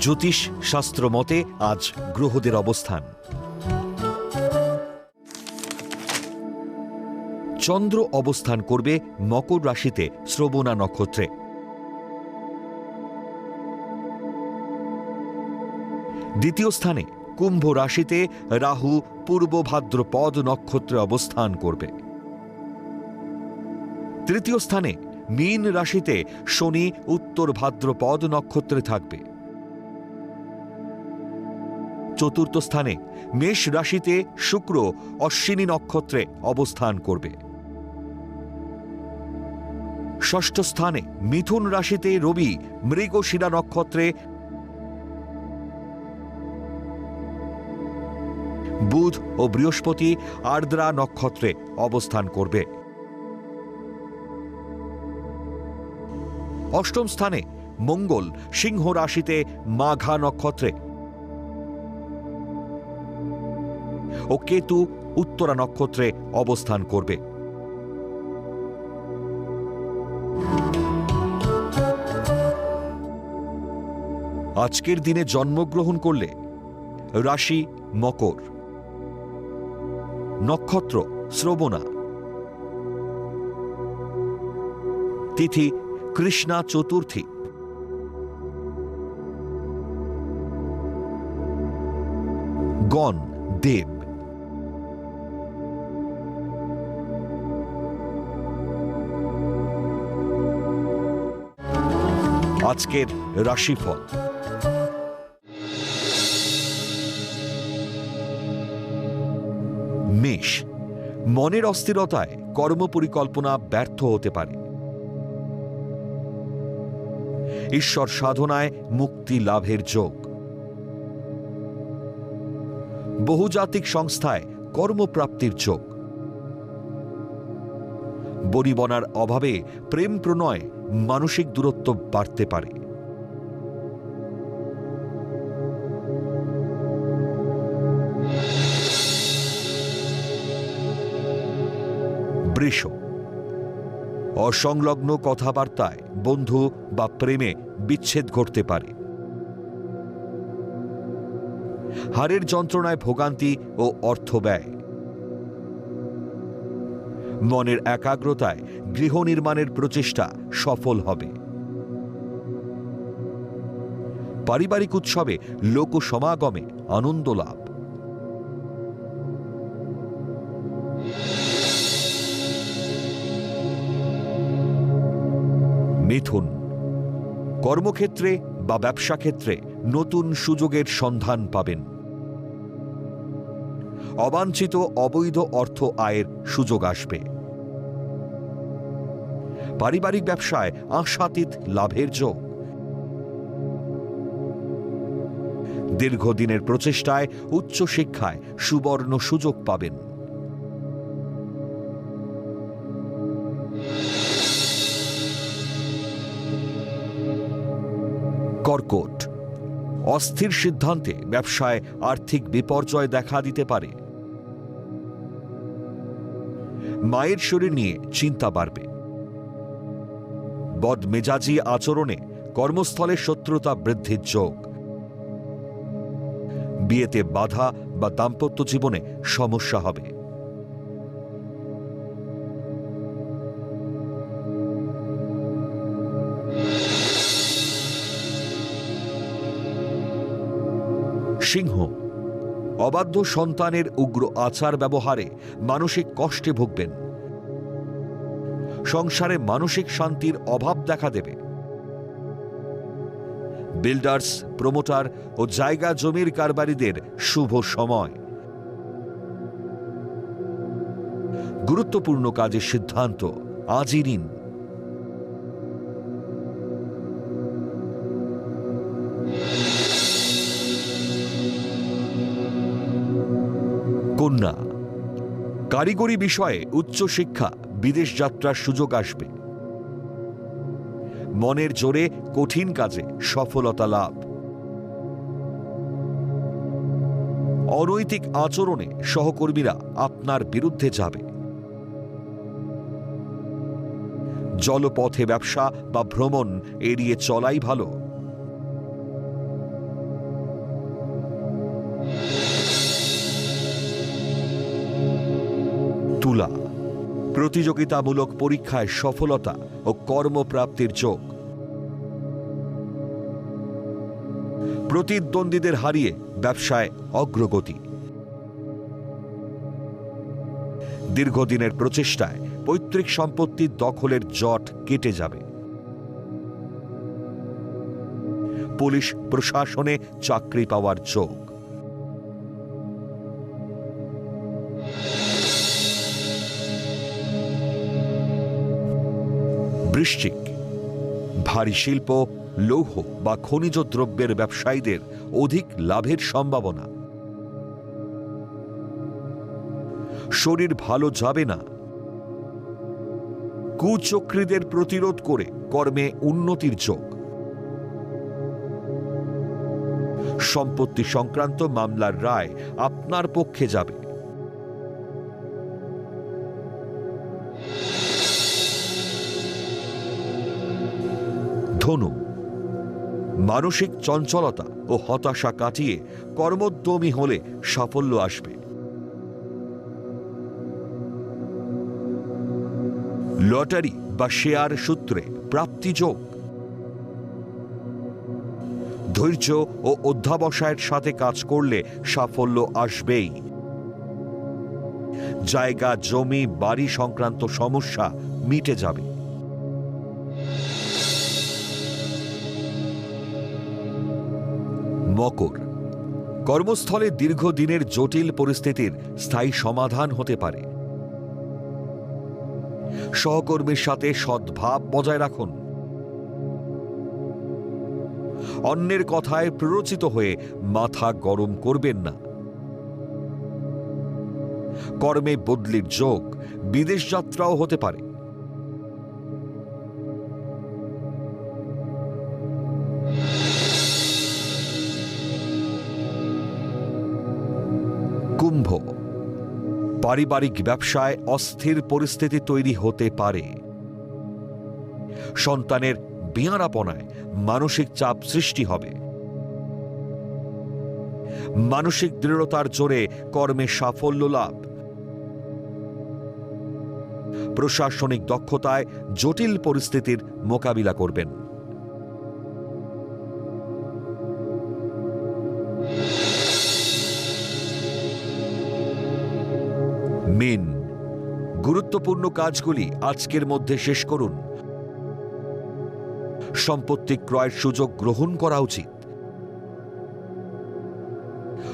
জ্যোতিষ শাস্ত্র মতে আজ গ্রহদের অবস্থান। চন্দ্র অবস্থান করবে মকর রাশিতে শ্রবণা নক্ষত্রে। দ্বিতীয় স্থানে কুম্ভ রাশিতে রাহু পূর্ব ভাদ্রপদ নক্ষত্রে অবস্থান করবে। তৃতীয় স্থানে মীন রাশিতে শনি উত্তর ভাদ্রপদ নক্ষত্রে থাকবে। চতুর্থ স্থানে মেষ রাশিতে শুক্র অশ্বিনী নক্ষত্রে অবস্থান করবে। ষষ্ঠ স্থানে মিথুন রাশিতে রবি মৃগশিরা নক্ষত্রে বুধ ও বৃহস্পতি আর্দ্রা নক্ষত্রে অবস্থান করবে। অষ্টম স্থানে মঙ্গল সিংহ রাশিতে মাঘা নক্ষত্রে ও কেতু উত্তরা নক্ষত্রে অবস্থান করবে। আজকের দিনে জন্মগ্রহণ করলে রাশি মকর। নক্ষত্র শ্রবণা। তিথি কৃষ্ণা চতুর্থী। গণ দেব। আজকের রাশিফল। মেষ, মনের অস্থিরতায় কর্মপরিকল্পনা ব্যর্থ হতে পারে। ঈশ্বর সাধনায় মুক্তি লাভের যোগ। বহুজাতিক সংস্থায় কর্মপ্রাপ্তির যোগ। বনিবনার অভাবে প্রেম প্রণয় মানসিক দূরত্ব বাড়তে পারে। বৃষ। অসংলগ্ন কথাবার্তায় বন্ধু বা প্রেমে বিচ্ছেদ ঘটতে পারে। হাড়ের যন্ত্রণায় ভোগান্তি ও অর্থ ব্যয় মনের একাগ্রতায় গৃহ নির্মাণের প্রচেষ্টা সফল হবে। পারিবারিক উৎসবে লোক সমাগমে আনন্দ লাভ। মিথুন, কর্মক্ষেত্রে বা ব্যবসা ক্ষেত্রে নতুন সুযোগের সন্ধান পাবেন। অবাঞ্ছিত অবৈধ অর্থ আয়ের সুযোগ আসবে। পারিবারিক ব্যবসায় আশাতীত লাভের যোগ। দীর্ঘদিনের প্রচেষ্টায় উচ্চশিক্ষায় সুবর্ণ সুযোগ পাবেন। কর্কট। অস্থির সিদ্ধান্তে ব্যবসায় আর্থিক বিপর্যয় দেখা দিতে পারে। মায়ের শরীর নিয়ে চিন্তা বাড়বে। বদমেজাজি আচরণে কর্মস্থলে শত্রুতা বৃদ্ধির যোগ। বিয়েতে বাধা বা দাম্পত্য জীবনে সমস্যা হবে। সিংহ অবাধ্য সন্তানের উগ্র আচার ব্যবহারে মানসিক কষ্টে ভুগবেন। সংসারে মানসিক শান্তির অভাব দেখা দেবে। বিল্ডার্স, প্রমোটার ও জায়গা জমির কারবারিদের শুভ সময়। গুরুত্বপূর্ণ কাজের সিদ্ধান্ত। আজই নিন। কন্যা। কারিগরি বিষয়ে উচ্চশিক্ষা বিদেশ যাত্রার সুযোগ আসবে। মনের জোরে কঠিন কাজে সফলতা লাভ। অনৈতিক আচরণে সহকর্মীরা আপনার বিরুদ্ধে যাবে। জলপথে ব্যবসা বা ভ্রমণ এড়িয়ে চলাই ভালো। তুলা। প্রতিযোগিতামূলক পরীক্ষায় সফলতা ও কর্মপ্রাপ্তির যোগ। প্রতিদ্বন্দ্বীদের হারিয়ে ব্যবসায় অগ্রগতি। দীর্ঘদিনের প্রচেষ্টায় পৈতৃক সম্পত্তির দখলের জট কেটে যাবে। পুলিশ প্রশাসনে চাকরি পাওয়ার যোগ। বৃশ্চিক। ভারী শিল্প, লৌহ বা খনিজ দ্রব্যের ব্যবসায়ীদের অধিক লাভের সম্ভাবনা। শরীর ভালো যাবে না। কুচক্রীদের প্রতিরোধ করে কর্মে উন্নতির যোগ। সম্পত্তি সংক্রান্ত মামলার রায় আপনার পক্ষে যাবে। ধনু। মানসিক চঞ্চলতা ও হতাশা কাটিয়ে কর্মোদ্যমী হলে সাফল্য আসবে। লটারি বা শেয়ার সূত্রে প্রাপ্তিযোগ ধৈর্য ও অধ্যাবসায়ের সাথে কাজ করলে সাফল্য আসবেই। জায়গা, জমি, বাড়ি সংক্রান্ত সমস্যা মিটে যাবে। মকর। কর্মস্থলে দীর্ঘদিনের জটিল পরিস্থিতির স্থায়ী সমাধান হতে পারে। সহকর্মীর সাথে সদ্ভাব বজায় রাখুন। অন্যের কথায় প্ররোচিত হয়ে মাথা গরম করবেন না। কর্মে বদলির যোগ বিদেশ যাত্রাও হতে পারে। পারিবারিক ব্যবসায় অস্থির পরিস্থিতি তৈরি হতে পারে। সন্তানের বিয়ারাপনায় মানসিক চাপ সৃষ্টি হবে। মানসিক দৃঢ়তার জোরে কর্মে সাফল্য লাভ। প্রশাসনিক দক্ষতায় জটিল পরিস্থিতির মোকাবিলা করবেন। মিন গুরুত্বপূর্ণ কাজগুলি আজকের মধ্যে শেষ করুন। সম্পত্তি ক্রয়ের সুযোগ গ্রহণ করা উচিত।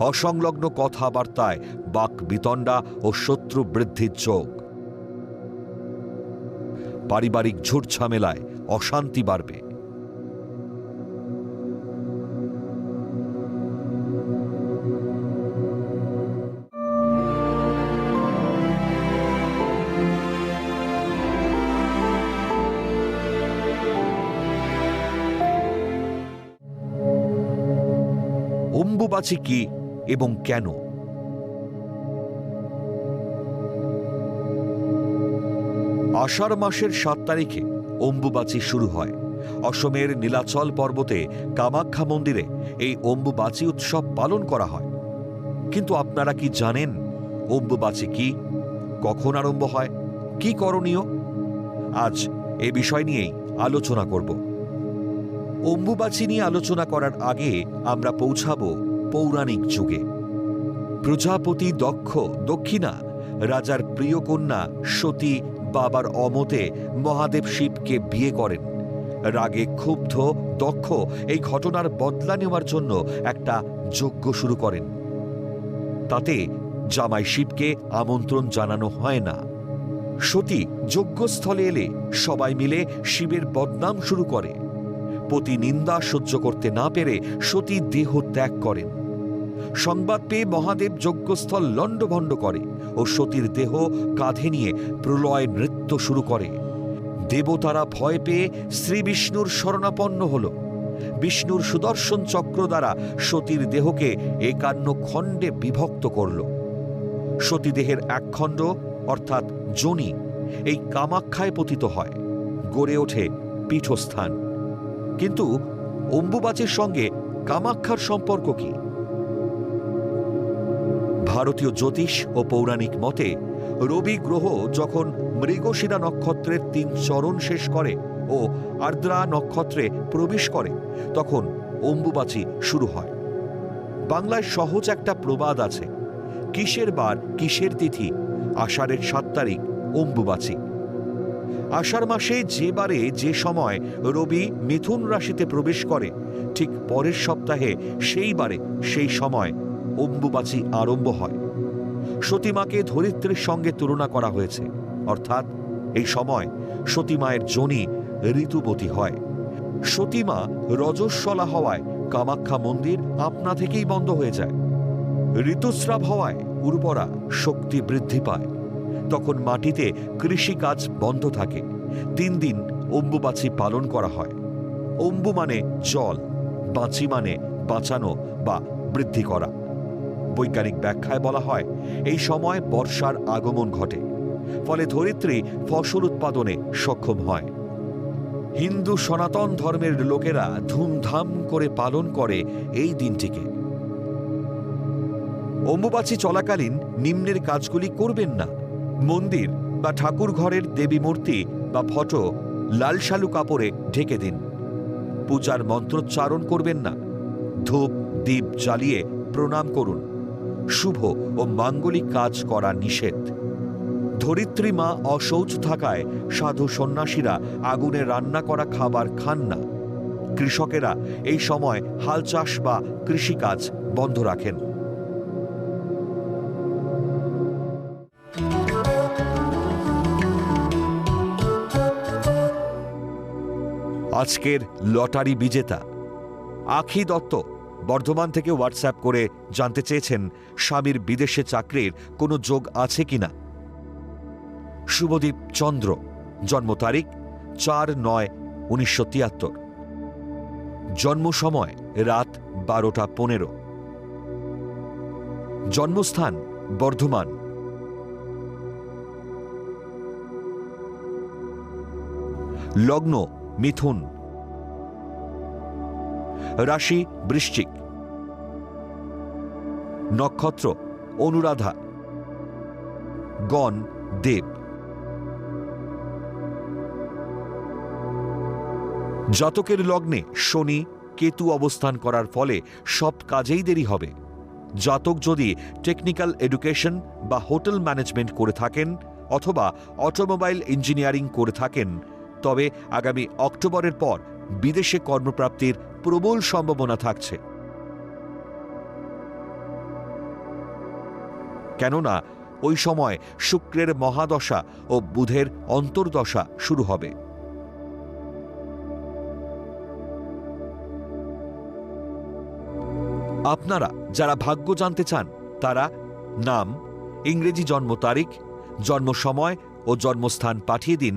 অসংলগ্ন কথাবার্তায় বাক বিতণ্ডা ও শত্রু বৃদ্ধির যোগ। পারিবারিক ঝুট ঝামেলায় অশান্তি বাড়বে। অম্বুবাচী কি এবং কেন? আষাঢ় মাসের সাত তারিখে অম্বুবাচী শুরু হয়। অসমের নীলাচল পর্বতে কামাখ্যা মন্দিরে এই অম্বুবাচী উৎসব পালন করা হয়। কিন্তু আপনারা কি জানেন অম্বুবাচী কি? কখন আরম্ভ হয়? কি করণীয়? আজ এ বিষয় নিয়েই আলোচনা করব। অম্বুবাচী নিয়ে আলোচনা করার আগে আমরা পৌঁছাব পৌরাণিক যুগে। প্রজাপতি দক্ষ, দক্ষিণা, রাজার প্রিয় কন্যা সতী বাবার অমতে মহাদেব শিবকে বিয়ে করেন। রাগে ক্ষুব্ধ, দক্ষ এই ঘটনার বদলা নেওয়ার জন্য একটা যজ্ঞ শুরু করেন। তাতে জামাই শিবকে আমন্ত্রণ জানানো হয় না। সতী যজ্ঞস্থলে এলে সবাই মিলে শিবের বদনাম শুরু করে। পতি নিন্দা সহ্য করতে না পেরে সতী দেহ ত্যাগ করেন। সংবাদ পেয়ে মহাদেব যজ্ঞস্থল লণ্ডভণ্ড করে ও সতীর দেহ কাঁধে নিয়ে প্রলয় নৃত্য শুরু করে। দেবতারা ভয় পেয়ে শ্রী বিষ্ণুর শরণাপন্ন হল। বিষ্ণুর সুদর্শন চক্র দ্বারা সতীর দেহকে একান্ন খণ্ডে বিভক্ত করল। সতীদেহের এক খণ্ড, অর্থাৎ জনি, এই কামাখ্যায় পতিত হয়। গড়ে ওঠে পীঠস্থান। কিন্তু অম্বুবাচীর সঙ্গে কামাখ্যার সম্পর্ক কি? ভারতীয় জ্যোতিষ ও পৌরাণিক মতে, রবি গ্রহ যখন মৃগশিরা নক্ষত্রের তিন চরণ শেষ করে ও আর্দ্রা নক্ষত্রে প্রবেশ করে, তখন অম্বুবাচী শুরু হয়। বাংলায় সহজ একটা প্রবাদ আছে, কিসের বার কিসের তিথি, আষাঢ়ের সাত তারিখ অম্বুবাচী। আষাঢ় মাসে যে বারে যে সময় রবি মিথুন রাশিতে প্রবেশ করে, ঠিক পরের সপ্তাহে সেই বারে সেই সময় অম্বুবাচী আরম্ভ হয়। সতীমাকে ধরিত্রীর সঙ্গে তুলনা করা হয়েছে। অর্থাৎ এই সময় সতীমায়ের জনি ঋতুবতী হয়। সতীমা রজস্বলা হওয়ায় কামাখ্যা মন্দির আপনা থেকেই বন্ধ হয়ে যায়। ঋতুস্রাব হওয়ায় উর্বরা শক্তি বৃদ্ধি পায়। তখন মাটিতে কৃষিকাজ বন্ধ থাকে। তিন দিন অম্বুবাচী পালন করা হয়। অম্বু মানে জল, বাঁচি মানে বাঁচানো বা বৃদ্ধি করা। বৈজ্ঞানিক ব্যাখ্যায় বলা হয়, এই সময় বর্ষার আগমন ঘটে, ফলে ধরিত্রী ফসল উৎপাদনে সক্ষম হয়। হিন্দু সনাতন ধর্মের লোকেরা ধুমধাম করে পালন করে এই দিনটিকে। অম্বুবাচী চলাকালীন নিম্নের কাজগুলি করবেন না। মন্দির বা ঠাকুর ঘরের দেবী মূর্তি বা ফটো লাল শালু কাপড়ে ঢেকে দিন। পূজার মন্ত্রোচ্চারণ করবেন না। ধূপ, দীপ জ্বালিয়ে প্রণাম করুন। শুভ ও মাঙ্গলিক কাজ করা নিষেধ। ধরিত্রী মা অশৌচ থাকায় সাধু সন্ন্যাসীরা আগুনে রান্না করা খাবার খান না। কৃষকেরা এই সময় হাল চাষ বা কৃষিকাজ বন্ধ রাখেন। আজকের লটারি বিজেতা। আখি দত্ত বর্ধমান থেকে হোয়াটসঅ্যাপ করে জানতে চেয়েছেন, স্বামীর বিদেশে চাকরির কোনো যোগ আছে কিনা? শুভদীপ চন্দ্র, জন্ম তারিখ চার নয় উনিশশো তিয়াত্তর। জন্ম সময় রাত বারোটা পনেরো। জন্মস্থান বর্ধমান। লগ্ন মিথুন। রাশি, বৃশ্চিক। নক্ষত্র, অনুরাধা। গণ, দেব। জাতকের লগ্নে শনি, কেতু অবস্থান করার ফলে সব কাজেই দেরি হবে। জাতক যদি টেকনিক্যাল এডুকেশন বা হোটেল ম্যানেজমেন্ট করে থাকেন অথবা অটোমোবাইল ইঞ্জিনিয়ারিং করে থাকেন তবে আগামী অক্টোবরের পর বিদেশে কর্মপ্রাপ্তির প্রবল সম্ভাবনা থাকছে। কেননা, ওই সময় শুক্রের মহাদশা ও বুধের অন্তর্দশা শুরু হবে। আপনারা যারা ভাগ্য জানতে চান, তারা নাম, ইংরেজি জন্ম তারিখ, জন্ম সময় ও জন্মস্থান পাঠিয়ে দিন